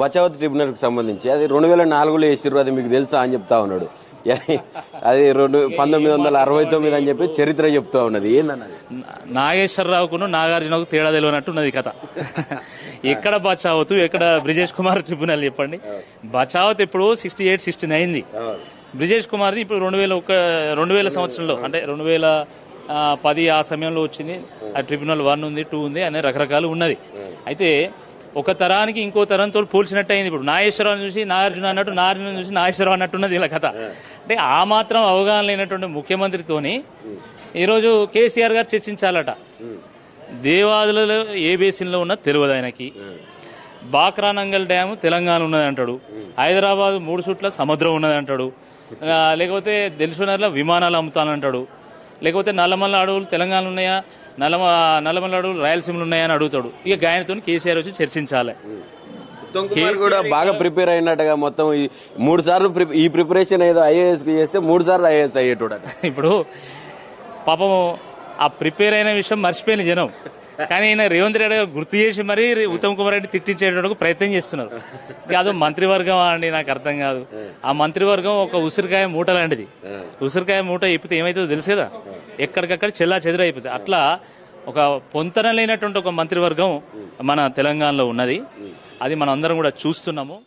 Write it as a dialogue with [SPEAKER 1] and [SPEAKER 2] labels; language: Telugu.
[SPEAKER 1] బచావత్ ట్రిబ్యునల్కి సంబంధించి అది రెండు వేల నాలుగులో వేసిర్రు అది మీకు తెలుసా అని చెప్తా ఉన్నాడు. అది రెండు పంతొమ్మిది వందల అరవై తొమ్మిది అని చెప్పి చరిత్ర చెప్తా ఉన్నది. ఏందన్నది?
[SPEAKER 2] నాగేశ్వరరావుకును నాగార్జునకు తేడా తెలియనట్టు ఉన్నది కథ. ఎక్కడ బచావత్ ఎక్కడ బ్రిజేష్ కుమార్ ట్రిబ్యునల్ చెప్పండి. బచావత్ ఇప్పుడు సిక్స్టీ ఎయిట్ సిక్స్టీ నైన్ది. బ్రిజేష్ కుమార్ది ఇప్పుడు రెండు వేల ఒక రెండు వేల సంవత్సరంలో అంటే రెండు వేల పది ఆ సమయంలో వచ్చింది. ఆ ట్రిబ్యునల్ వన్ ఉంది టూ ఉంది అనే రకరకాలు ఉన్నది. అయితే ఒక తరానికి ఇంకో తరంతో పోల్చినట్టు అయింది ఇప్పుడు. నాగేశ్వరరావు చూసి నాగార్జున అన్నట్టు నాగార్జున చూసి నాగేశ్వరరావు అన్నట్టున్నది ఇలా కథ. అంటే ఆ మాత్రం అవగాహన లేనటువంటి ముఖ్యమంత్రితోని ఈరోజు కేసీఆర్ గారు చర్చించాలట. దేవాదులలో ఏ బేసిన్లో ఉన్నా తెలియదు ఆయనకి. బాక్రానంగల్ డ్యాము తెలంగాణ ఉన్నది అంటాడు. హైదరాబాద్ మూడు చుట్ల సముద్రం ఉన్నది అంటాడు. లేకపోతే దిల్సునర్లో విమానాలు అమ్ముతానంటాడు. లేకపోతే నల్లమల్ల అడవులు తెలంగాణ ఉన్నాయా నల్లమ నల్లమల్ల అడవులు రాయలసీమలు ఉన్నాయా అని అడుగుతాడు. ఇక గాయనతో కేసీఆర్ వచ్చి చర్చించాలి.
[SPEAKER 1] ఉత్తమ్ కుమార్ కూడా బాగా ప్రిపేర్ అయినట్టుగా మొత్తం ఈ మూడు సార్లు ఈ ప్రిపరేషన్ ఏదో ఐఏఎస్ చేస్తే మూడు సార్లు ఐఏఎస్ అయ్యేటోడ
[SPEAKER 2] ఇప్పుడు పాపం ఆ ప్రిపేర్ అయిన విషయం మర్చిపోయిన జనం. కానీ ఈయన రేవంత్ రెడ్డి గారు గుర్తు చేసి మరీ ఉత్తమ్ కుమార్ రెడ్డి తిట్టించేటకు ప్రయత్నం చేస్తున్నారు. అదో మంత్రివర్గం అండి నాకు అర్థం కాదు. ఆ మంత్రివర్గం ఒక ఉసిరికాయ మూట లాంటిది. ఉసిరికాయ మూట ఇప్పితే ఏమైతుందో తెలుసు కదా? ఎక్కడికక్కడ చెల్లా చెదురైపోతుంది అట్లా ఒక పొంతన లేనటువంటి ఒక మంత్రివర్గం మన తెలంగాణలో ఉన్నది. అది మనం అందరం కూడా చూస్తున్నాము.